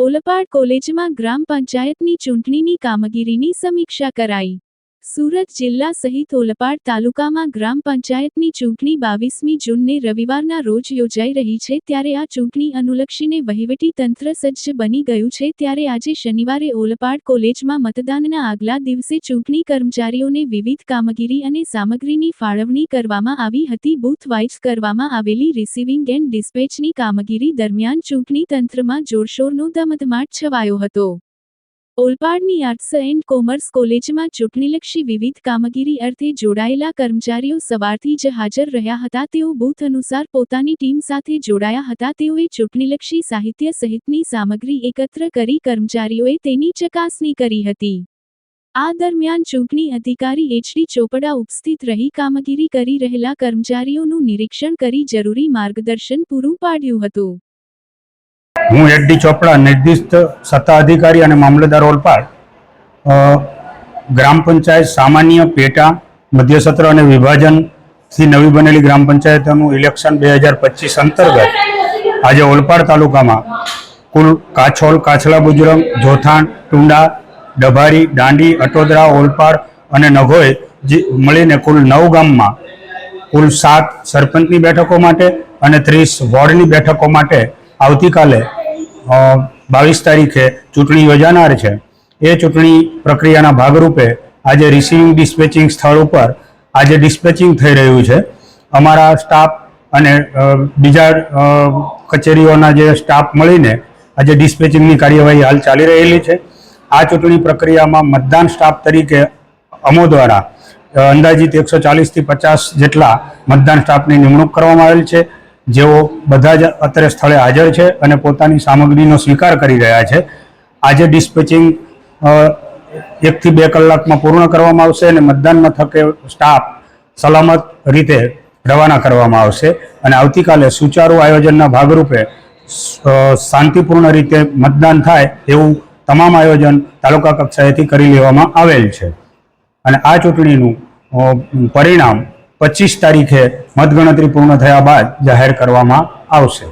ઓલપાડ કોલેજમાં ગ્રામ પંચાયતની ચૂંટણીની કામગીરીની સમીક્ષા કરાઈ. સુરત જિલ્લા સહિત ઓલપાડ તાલુકામાં ગ્રામ પંચાયતની ચૂંટણી બાવીસમી જૂનને રવિવારના રોજ યોજાઈ રહી છે ત્યારે આ ચૂંટણી અનુલક્ષીને વહીવટી તંત્ર સજ્જ બની ગયું છે ત્યારે આજે શનિવારે ઓલપાડ કોલેજમાં મતદાનના આગલા દિવસે ચૂંટણી કર્મચારીઓને વિવિધ કામગીરી અને સામગ્રીની ફાળવણી કરવામાં આવી હતી. બૂથ વાઇઝ કરવામાં આવેલી રિસીવિંગ એન્ડ ડિસ્પેચની કામગીરી દરમિયાન ચૂંટણી તંત્રમાં જોરશોરનો ધમધમાટ છવાયો હતો. ઓલપાડની આર્ટ્સ એન્ડ કોમર્સ કોલેજમાં ચૂંટણીલક્ષી વિવિધ કામગીરી અર્થે જોડાયેલા કર્મચારીઓ સવારથી જ હાજર રહ્યા હતા. તેઓ બૂથ અનુસાર પોતાની ટીમ સાથે જોડાયા હતા. તેઓએ ચૂંટણીલક્ષી સાહિત્ય સહિતની સામગ્રી એકત્ર કરી કર્મચારીઓએ તેની ચકાસણી કરી હતી. આ દરમિયાન ચૂંટણી અધિકારી એચડી ચોપડા ઉપસ્થિત રહી કામગીરી કરી રહેલા કર્મચારીઓનું નિરીક્ષણ કરી જરૂરી માર્ગદર્શન પૂરું પાડ્યું હતું. હું એચ ચોપડા નિર્દિષ્ટ સત્તા અધિકારી અને મામલતદાર ઓલપાડ ગ્રામ પંચાયત સામાન્ય પેટા મધ્ય સત્ર અને વિભાજનથી નવી બનેલી ગ્રામ પંચાયતોનું ઇલેક્શન બે હજાર પચીસ અંતર્ગત આજે ઓલપાડ તાલુકામાં કુલ કાછોલ, કાછલા બુજરંગ, જોથાણ, ટુંડા, ડભારી, દાંડી, અટોદરા, ઓલપાડ અને નઘોઈ જે મળીને કુલ નવ ગામમાં કુલ સાત સરપંચની બેઠકો માટે અને ત્રીસ વોર્ડની બેઠકો માટે આવતીકાલે બાવીસ તારીખે ચૂંટણી યોજાનાર છે. એ ચૂંટણી પ્રક્રિયાના ભાગરૂપે આજે રિસીવિંગ ડિસ્પેચિંગ સ્થળ ઉપર આજે ડિસ્પેચિંગ થઈ રહ્યું છે. અમારા સ્ટાફ અને બીજા કચેરીઓના જે સ્ટાફ મળીને આજે ડિસ્પેચિંગની કાર્યવાહી હાલ ચાલી રહેલી છે. આ ચૂંટણી પ્રક્રિયામાં મતદાન સ્ટાફ તરીકે અમો દ્વારા અંદાજિત એકસો ચાલીસથી પચાસ જેટલા મતદાન સ્ટાફની નિમણૂક કરવામાં આવેલ છે. જેઓ બધા જ અત્રે સ્થળે હાજર છે અને પોતાની સામગ્રીનો સ્વીકાર કરી રહ્યા છે. આજે ડિસ્પેચિંગ એકથી બે કલાકમાં પૂર્ણ કરવામાં આવશે અને મતદાન મથકે સ્ટાફ સલામત રીતે રવાના કરવામાં આવશે. અને આવતીકાલે સુચારુ આયોજનના ભાગરૂપે શાંતિપૂર્ણ રીતે મતદાન થાય એવું તમામ આયોજન તાલુકા કક્ષાએથી કરી લેવામાં આવેલ છે. અને આ ચૂંટણીનું પરિણામ પચીસ તારીખે મતગણતરી પૂર્ણ થયા બાદ જાહેર કરવામાં આવશે.